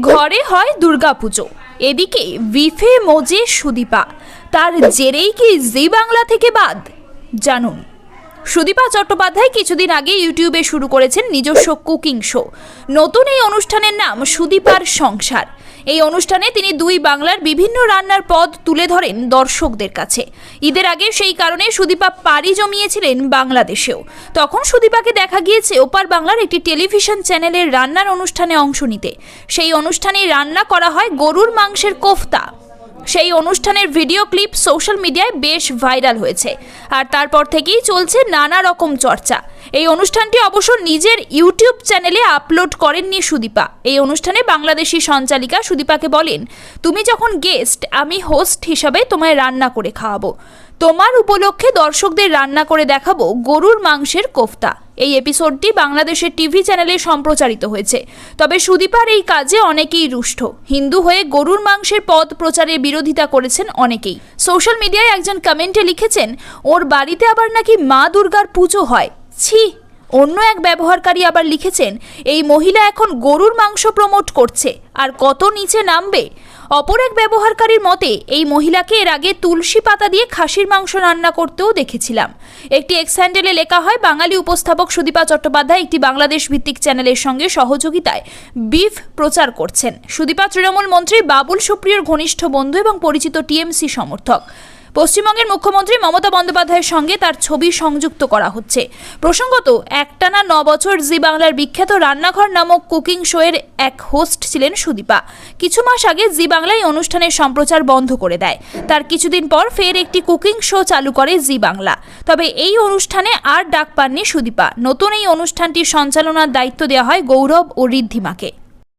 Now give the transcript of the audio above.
ঘরে হয় দুর্গাপুজো। এদিকে বিফে মজে সুদীপা। তার জেরেই কি জি বাংলা থেকে বাদ? জানুন। সুদীপা চট্টোপাধ্যায় কিছুদিন আগে ইউটিউবে শুরু করেছেন নিজস্ব কুকিং শো। নতুন এই অনুষ্ঠানের নাম সুদীপার সংসার। এই অনুষ্ঠানে তিনি দুই বাংলার বিভিন্ন রান্নার পদ তুলে ধরেন দর্শকদের কাছে। ঈদের আগে সেই কারণে সুদীপা পাড়ি জমিয়েছিলেন বাংলাদেশেও। তখন সুদীপাকে দেখা গিয়েছে ওপার বাংলার একটি টেলিভিশন চ্যানেলের রান্নার অনুষ্ঠানে অংশ নিতে। সেই অনুষ্ঠানে রান্না করা হয় গরুর মাংসের কোফতা। সেই অনুষ্ঠানের ভিডিও ক্লিপ সোশ্যাল মিডিয়ায় বেশ ভাইরাল হয়েছে। আর তারপর থেকেই চলছে নানা রকম চর্চা। এই অনুষ্ঠানটি অবশ্য নিজের ইউটিউব চ্যানেলে আপলোড করেননি সুদীপা। এই অনুষ্ঠানে বাংলাদেশি সঞ্চালিকা সুদীপাকে বলেন, তুমি যখন গেস্ট আমি হোস্ট হিসাবে তোমায় রান্না করে খাওয়াবো। তোমার উপলক্ষে দর্শকদের রান্না করে দেখাবো গরুর মাংসের কোফতা। এই এপিসোডটি বাংলাদেশের টিভি চ্যানেলে সম্প্রচারিত হয়েছে। তবে সুদীপার এই কাজে অনেকেই রুষ্ট। হিন্দু হয়ে গরুর মাংসের পদ প্রচারে বিরোধিতা করেছেন অনেকেই। সোশ্যাল মিডিয়ায় একজন কমেন্টে লিখেছেন, ওর বাড়িতে আবার নাকি মা দুর্গার পুজো হয়? ছি, অন্য এক ব্যবহারকারী আবার লিখেছেন, এই মহিলা এখন গরুর মাংস প্রমোট করছে, আর কত নিচে নামবে? অপর এক ব্যবহারকারীর মতে, এই মহিলাকে এর আগে তুলসী পাতা দিয়ে খাসির মাংস রান্না করতেও দেখেছিলাম। একটি এক্স হ্যান্ডেলে লেখা হয়, বাঙালি উপস্থাপক সুদীপা চট্টোপাধ্যায় একটি বাংলাদেশ ভিত্তিক চ্যানেলের সঙ্গে সহযোগিতায় বিফ প্রচার করছেন। সুদীপা তৃণমূল মন্ত্রী বাবুল সুপ্রিয়র ঘনিষ্ঠ বন্ধু এবং পরিচিত টিএমসি সমর্থক। পশ্চিমবঙ্গের মুখ্যমন্ত্রী মমতা বন্দ্যোপাধ্যায়ের সঙ্গে তার ছবি সংযুক্ত করা হচ্ছে। প্রসঙ্গত, একটানা ন বছর জি বাংলার বিখ্যাত রান্নাঘর নামক কুকিং শোয়ের এক হোস্ট ছিলেন সুদীপা। কিছু মাস আগে জি বাংলায় অনুষ্ঠানের সম্প্রচার বন্ধ করে দেয়। তার কিছুদিন পর ফের একটি কুকিং শো চালু করে জি বাংলা তবে এই অনুষ্ঠানে আর ডাক পাননি সুদীপা। নতুন এই অনুষ্ঠানটির সঞ্চালনার দায়িত্ব দেওয়া হয় গৌরব ও ঋদ্ধিমাকে।